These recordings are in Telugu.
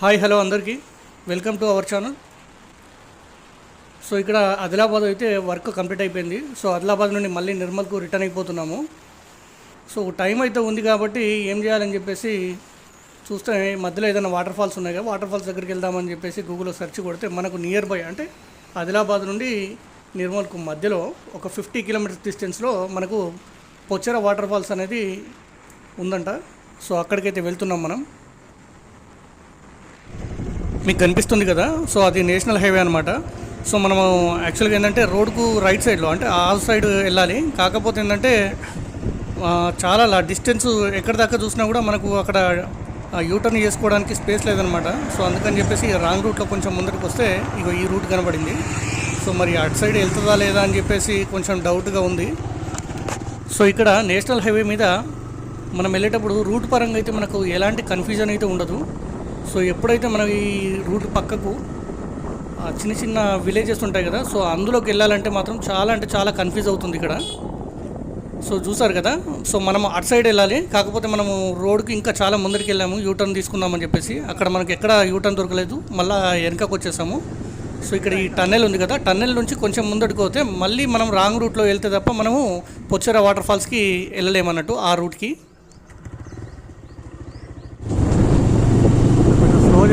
హాయ్ హలో అందరికీ. Welcome to our channel. So ఇక్కడ ఆదిలాబాద్ అయితే వర్క్ కంప్లీట్ అయిపోయింది. సో ఆదిలాబాద్ నుండి మళ్ళీ నిర్మల్కు రిటర్న్ అయిపోతున్నాము. సో టైం అయితే ఉంది కాబట్టి ఏం చేయాలని చెప్పేసి చూస్తే మధ్యలో ఏదైనా వాటర్ ఫాల్స్ ఉన్నాయి కదా వాటర్ ఫాల్స్ దగ్గరికి వెళ్దామని చెప్పేసి గూగుల్లో సెర్చ్ కొడితే మనకు నియర్ బై అంటే ఆదిలాబాద్ నుండి నిర్మల్కు మధ్యలో ఒక ఫిఫ్టీ కిలోమీటర్స్ డిస్టెన్స్లో మనకు పొచ్చెర వాటర్ ఫాల్స్ అనేది ఉందంట. సో అక్కడికైతే వెళ్తున్నాం మనం. మీకు కనిపిస్తుంది కదా? సో అది నేషనల్ హైవే అనమాట సో మనము యాక్చువల్గా ఏంటంటే రోడ్కు రైట్ సైడ్లో అంటే ఆ సైడ్ వెళ్ళాలి. కాకపోతే ఏంటంటే చాలా డిస్టెన్స్ ఎక్కడి దాకా చూసినా కూడా మనకు అక్కడ యూటర్న్ చేసుకోవడానికి స్పేస్ లేదనమాట సో అందుకని చెప్పేసి రాంగ్ రూట్లో కొంచెం ముందరికి వస్తే ఇగో ఈ రూట్ కనబడింది. సో మరి అటు సైడ్ వెళ్తుందా లేదా అని చెప్పేసి కొంచెం డౌట్గా ఉంది. సో ఇక్కడ నేషనల్ హైవే మీద మనం వెళ్ళేటప్పుడు రూట్ పరంగా అయితే మనకు ఎలాంటి కన్ఫ్యూజన్ అయితే ఉండదు. సో ఎప్పుడైతే మనం ఈ రూట్ పక్కకు చిన్న చిన్న విలేజెస్ ఉంటాయి కదా సో అందులోకి వెళ్ళాలంటే మాత్రం చాలా అంటే చాలా కన్ఫ్యూజ్ అవుతుంది ఇక్కడ. సో చూసారు కదా సో మనం అటు సైడ్ వెళ్ళాలి కాకపోతే మనము రోడ్కి ఇంకా చాలా ముందరికి వెళ్ళాము యూటర్న్ తీసుకుందామని చెప్పేసి. అక్కడ మనకి ఎక్కడ యూటర్న్ దొరకలేదు మళ్ళీ వెనకకు వచ్చేసాము. సో ఇక్కడ ఈ టన్నెల్ ఉంది కదా టన్నెల్ నుంచి కొంచెం ముందడికి పోతే మళ్ళీ మనం రాంగ్ రూట్లో వెళ్తే తప్ప మనము పొచ్చెర వాటర్ ఫాల్స్కి వెళ్ళలేమన్నట్టు ఆ రూట్కి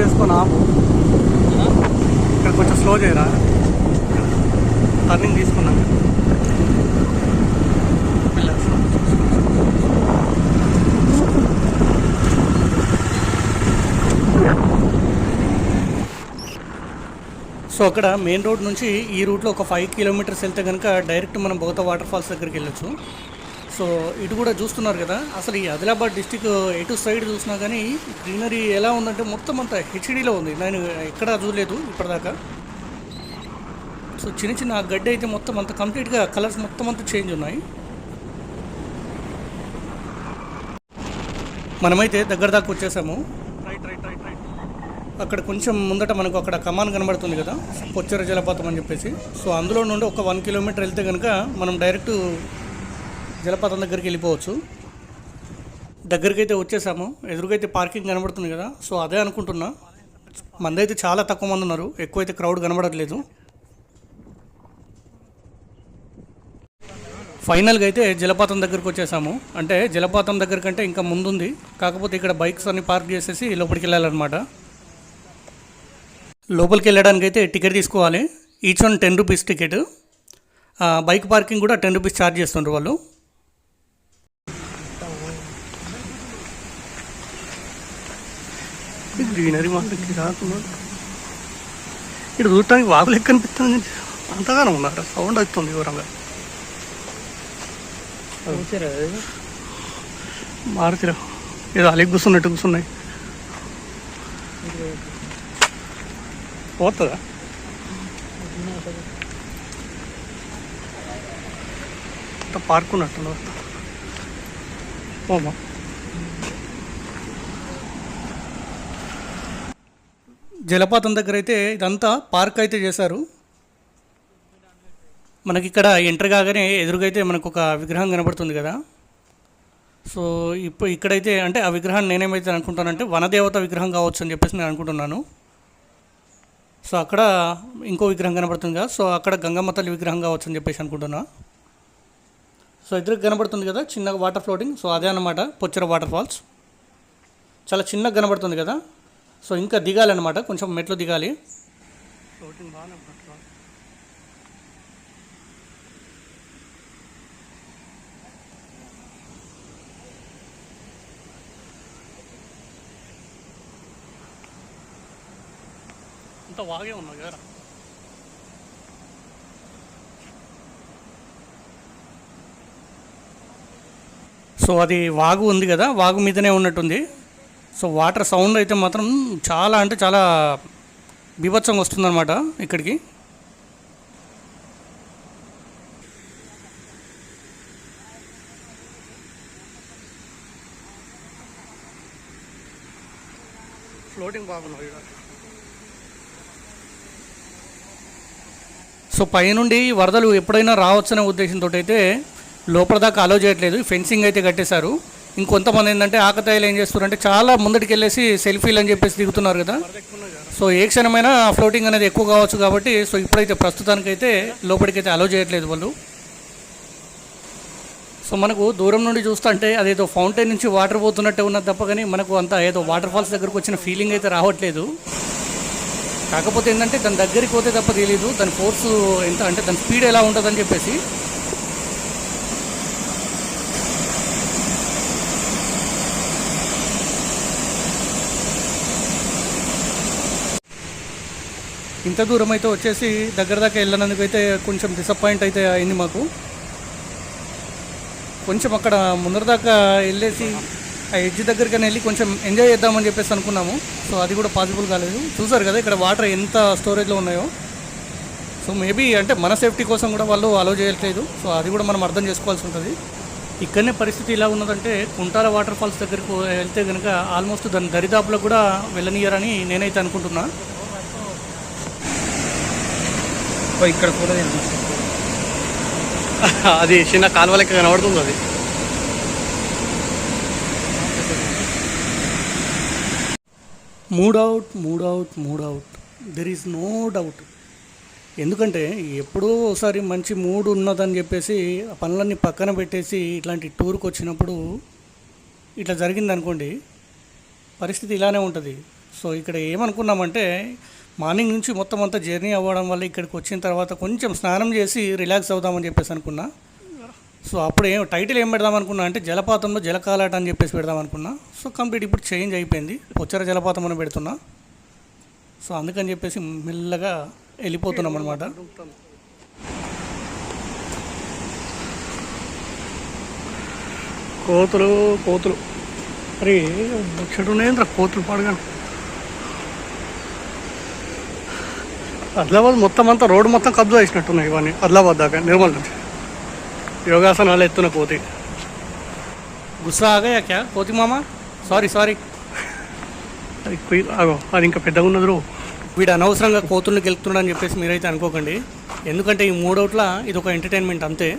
కొంచెం స్లో ఆపు ఇక్కడ కొంచెం స్లో చేయరా? టర్నింగ్ తీసుకున్నాం. సో అక్కడ మెయిన్ రోడ్ నుంచి ఈ రూట్లో ఒక ఫైవ్ కిలోమీటర్స్ వెళ్తే కనుక డైరెక్ట్ మనం బోత వాటర్ ఫాల్స్ దగ్గరికి వెళ్ళొచ్చు. సో ఇటు కూడా చూస్తున్నారు కదా. అసలు ఈ ఆదిలాబాద్ డిస్టిక్ ఎటు సైడ్ చూసినా కానీ గ్రీనరీ ఎలా ఉందంటే మొత్తం అంతా హెచ్డీలో ఉంది. నేను ఎక్కడా చూడలేదు ఇప్పటిదాకా. సో చిన్న చిన్న ఆ గడ్డి అయితే మొత్తం అంత కంప్లీట్గా కలర్స్ మొత్తం అంతా చేంజ్ ఉన్నాయి. మనమైతే దగ్గర దాకా వచ్చేసాము. రైట్ రైట్ రైట్ రైట్ అక్కడ కొంచెం ముందట మనకు అక్కడ కమాన్ కనబడుతుంది కదా. పొచ్చెర జలపాతం అని చెప్పేసి. సో అందులో నుండి ఒక వన్ కిలోమీటర్ వెళ్తే కనుక మనం డైరెక్ట్ జలపాతం దగ్గరికి వెళ్ళిపోవచ్చు. దగ్గరికి అయితే వచ్చేసాము. ఎదురుగైతే పార్కింగ్ కనబడుతుంది కదా. సో అదే అనుకుంటున్నా. మంది అయితే చాలా తక్కువ మంది ఉన్నారు. ఎక్కువైతే క్రౌడ్ కనబడట్లేదు. ఫైనల్గా అయితే జలపాతం దగ్గరకు వచ్చేసాము. అంటే జలపాతం దగ్గర కంటే ఇంకా ముందుంది. కాకపోతే ఇక్కడ బైక్స్ అన్ని పార్క్ చేసేసి లోపలికి వెళ్ళాలన్నమాట. లోపలికి వెళ్ళడానికి అయితే టికెట్ తీసుకోవాలి. Each one ten rupees ticket. Bike parking కూడా టెన్ రూపీస్ ఛార్జ్ చేస్తుండ్రు వాళ్ళు. గ్రీనరీ మాత్రం రాకున్నాడు ఇక్కడ చూడటానికి వాగు లెక్క అనిపిస్తుంది. అంతగానో ఉన్నారు? సౌండ్ వస్తుంది వివరంగా. మారుతిరా. ఏదో అలిగి కూర్చున్నట్టు కూర్చున్నాయి. పోతుందా? అంత పార్క్ జలపాతం దగ్గర అయితే ఇదంతా పార్క్ అయితే చేశారు. మనకి ఇక్కడ ఎంటర్ కాగానే ఎదురుగైతే మనకు ఒక విగ్రహం కనబడుతుంది కదా. సో ఇప్పుడు ఇక్కడైతే అంటే ఆ విగ్రహాన్ని నేనేమైతే అనుకుంటానంటే వనదేవత విగ్రహం కావచ్చు అని చెప్పేసి నేను అనుకుంటున్నాను. సో అక్కడ ఇంకో విగ్రహం కనబడుతుంది కదా. సో అక్కడ గంగమ్మ తల్లి విగ్రహం కావచ్చు అని చెప్పేసి అనుకుంటున్నా. సో ఇద్దరికి కనబడుతుంది కదా చిన్నగా వాటర్ ఫ్లోటింగ్. సో అదే అన్నమాట పొచ్చెర వాటర్ ఫాల్స్. చాలా చిన్నగా కనబడుతుంది కదా. సో ఇంకా దిగాలన్నమాట కొంచెం మెట్లు దిగాలి. అంత వాగే ఉన్నాయి కదా సో అది వాగు ఉంది కదా వాగు మీదనే ఉన్నట్టుంది. సో వాటర్ సౌండ్ అయితే మాత్రం చాలా అంటే చాలా బీభత్సంగా వస్తుందన్నమాట ఇక్కడికి. ఫ్లోటింగ్ బాగున్నాయి సో పైనుండి వరదలు ఎప్పుడైనా రావచ్చనే ఉద్దేశంతో అయితే లోపల దాకా అలో చేయట్లేదు. ఫెన్సింగ్ అయితే కట్టేశారు. ఇంకొంతమంది ఏంటంటే ఆకతాయిలు ఏం చేస్తున్నారంటే చాలా ముందటికి వెళ్ళేసి సెల్ఫీలు అని చెప్పేసి దిగుతున్నారు కదా. సో ఏ క్షణమైనా ఫ్లోటింగ్ అనేది ఎక్కువ కావచ్చు కాబట్టి సో ఇప్పుడైతే ప్రస్తుతానికైతే లోపలికైతే అలో చేయట్లేదు వాళ్ళు. సో మనకు దూరం నుండి చూస్తుంటే అదేదో ఫౌంటైన్ నుంచి వాటర్ పోతున్నట్టే ఉన్నది తప్ప కానీ మనకు అంత ఏదో వాటర్ ఫాల్స్ దగ్గరకు వచ్చిన ఫీలింగ్ అయితే రావట్లేదు. కాకపోతే ఏంటంటే దాని దగ్గరికి పోతే తప్ప తెలియదు దాని ఫోర్స్ ఎంత అంటే దాని స్పీడ్ ఎలా ఉంటుందని చెప్పేసి ఇంత దూరం అయితే వచ్చేసి దగ్గర దాకా వెళ్ళినందుకు అయితే కొంచెం డిసప్పాయింట్ అయితే అయింది మాకు. కొంచెం అక్కడ ముందర దాకా వెళ్ళేసి ఆ ఎడ్జ్ దగ్గరికి వెళ్ళి కొంచెం ఎంజాయ్ చేద్దామని చెప్పేసి అనుకున్నాము. సో అది కూడా పాసిబుల్ కాలేదు. చూసారు కదా ఇక్కడ వాటర్ ఎంత స్టోరేజ్లో ఉన్నాయో. సో మేబీ అంటే మన సేఫ్టీ కోసం కూడా వాళ్ళు అలో చేయట్లేదు. సో అది కూడా మనం అర్థం చేసుకోవాల్సి ఉంటుంది. ఇక్కడనే పరిస్థితి ఇలా ఉన్నదంటే కుంటాల వాటర్ ఫాల్స్ దగ్గరికి వెళ్తే కనుక ఆల్మోస్ట్ దాని దరిదాపులో కూడా వెళ్ళనియరని నేనైతే అనుకుంటున్నాను ఇక్కడ కూడా అది చిన్న కాలువ లెక్క కనబడుతుంది అది. Mood out mood out mood out. There is no doubt ఎందుకంటే ఎప్పుడో ఒకసారి మంచి మూడ్ ఉన్నదని చెప్పేసి ఆ పనులన్నీ పక్కన పెట్టేసి ఇట్లాంటి టూర్కి వచ్చినప్పుడు ఇట్లా జరిగింది అనుకోండి పరిస్థితి ఇలానే ఉంటుంది. సో ఇక్కడ ఏమనుకున్నామంటే మార్నింగ్ నుంచి మొత్తం అంతా జర్నీ అవ్వడం వల్ల ఇక్కడికి వచ్చిన తర్వాత కొంచెం స్నానం చేసి రిలాక్స్ అవుదామని చెప్పేసి అనుకున్నా. సో అప్పుడు ఏం టైటిల్ ఏం పెడదాం అనుకున్నా అంటే జలపాతంలో జలకాలాట అని చెప్పేసి పెడదాం అనుకున్నా. సో కంప్లీట్ ఇప్పుడు చేంజ్ అయిపోయింది. పొచ్చర జలపాతం అని పెడుతున్నా. సో అందుకని చెప్పేసి మెల్లగా వెళ్ళిపోతున్నాం అనమాట కోతులు కోతులు. అరే చెడు కోతులు పాడగాను. ఆదిలాబాద్ మొత్తం అంతా రోడ్డు మొత్తం కబ్జా చేసినట్టున్నాయి ఇవన్నీ ఆదిలాబాద్ దాకా నిర్మల్ నుంచి. యోగాసనాలు ఎత్తున కోతి గుస్సా ఆగా క్యా? కోతి మామ? సారీ సారీ అది ఆగో అది ఇంకా పెద్దగా ఉన్నది రో. వీడు అనవసరంగా కోతుల్ని గెలుపుతున్నాడు అని చెప్పేసి మీరైతే అనుకోకండి. ఎందుకంటే ఈ మూడోట్ల ఇది ఒక ఎంటర్టైన్మెంట్ అంతే.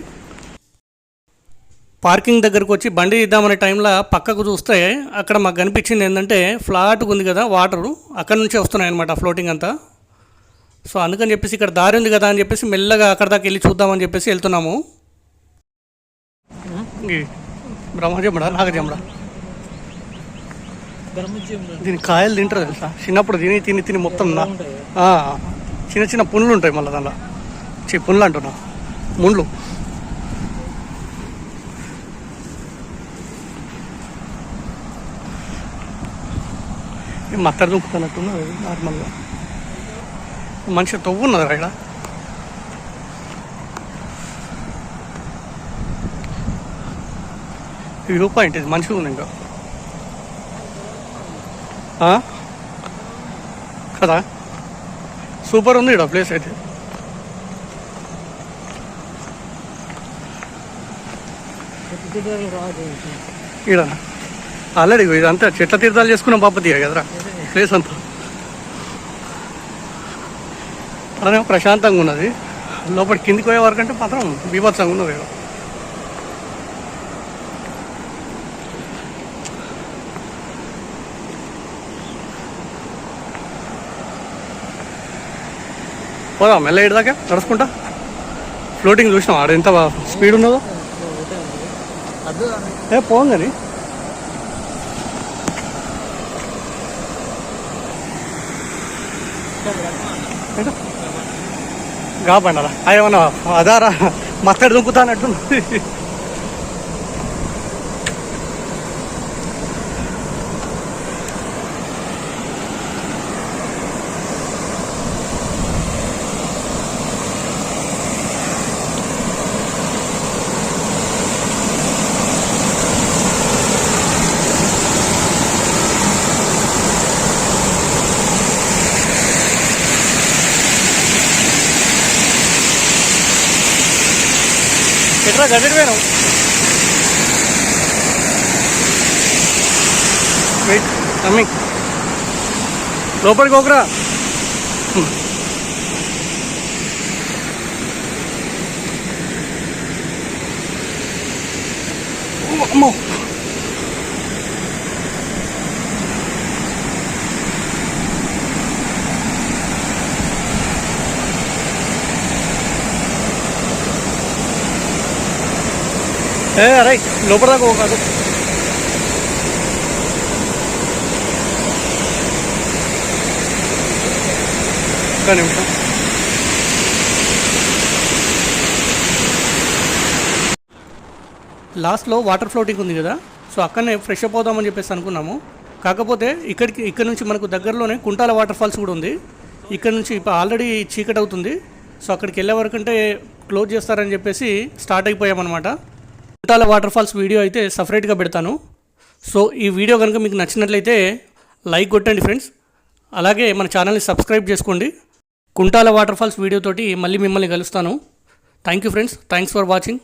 పార్కింగ్ దగ్గరకు వచ్చి బండి ఇద్దామనే టైంలో పక్కకు చూస్తే అక్కడ మాకు కనిపించింది ఏంటంటే ఫ్లాట్గా ఉంది కదా వాటరు. అక్కడ నుంచే వస్తున్నాయి అనమాట ఫ్లోటింగ్ అంతా. సో అందుకని చెప్పేసి ఇక్కడ దారి ఉంది కదా అని చెప్పేసి మెల్లగా అక్కడ దాకా వెళ్ళి చూద్దామని చెప్పేసి వెళ్తున్నాము. బ్రహ్మజముడా నాగజముడా? దీని కాయలు తింటారు తెలుసా? చిన్నప్పుడు తిని తిని తిని మొత్తం చిన్న చిన్న పుండ్లు ఉంటాయి మళ్ళీ దానిలో చి పుండ్లు అంటున్నా. ముండ్లు మత్తర్ దుంకుతున్నట్టున్నది నార్మల్గా. మనిషి తవ్వు ఉన్నది ఇక్కడ? వ్యూ పాయింట్ ఇది మంచిగా ఉంది ఇంకా. కదా? సూపర్ ఉంది ఇక్కడ ప్లేస్ అయితే. ఇక్కడ. ఈడ ఆల్రెడీ ఇదంతా చెట్ల తీర్థాలు చేసుకున్నాం బాపతి కదరా? ప్లేస్ అంతా. అలానే ప్రశాంతంగా ఉన్నది. లోపల కిందికి పోయే వరకు అంటే మాత్రం బీభత్సంగా ఉన్నది. పోదాం మెల్ల ఇటు దాకా నడుచుకుంటా. ఫ్లోటింగ్ చూసినాం ఆడ ఎంత స్పీడ్ ఉన్నదో. ఏ పోం కానీ కాబన్నారా అదేమన్నా అదారా మత్తడి దుంకుతానట్టు ఎట్రా గదిరి వెయిట్ కమ్మింగ్ లోపలికి ఒకరా అమ్మో. ఏ అరే లోపల దాకా కాదు ఒక్క నిమిషం. లాస్ట్లో వాటర్ ఫ్లోటింగ్ ఉంది కదా సో అక్కడనే ఫ్రెష్ అప్ అవుదామని చెప్పేసి అనుకున్నాము. కాకపోతే ఇక్కడికి ఇక్కడ నుంచి మనకు దగ్గరలోనే కుంటాల వాటర్ ఫాల్స్ కూడా ఉంది. ఇక్కడ నుంచి ఇప్పుడు ఆల్రెడీ చీకటి అవుతుంది. సో అక్కడికి వెళ్ళే వరకు క్లోజ్ చేస్తారని చెప్పేసి స్టార్ట్ అయిపోయామన్నమాట. గుంటాల వాటర్ ఫాల్స్ వీడియో అయితే సపరేట్గా పెడతాను. సో ఈ వీడియో కనుక మీకు నచ్చినట్లయితే లైక్ కొట్టండి ఫ్రెండ్స్ అలాగే మన ఛానల్ని సబ్స్క్రైబ్ చేసుకోండి. కుంటాల వాటర్ ఫాల్స్ వీడియోతోటి మళ్ళీ మిమ్మల్ని కలుస్తాను. Thank you friends thanks for watching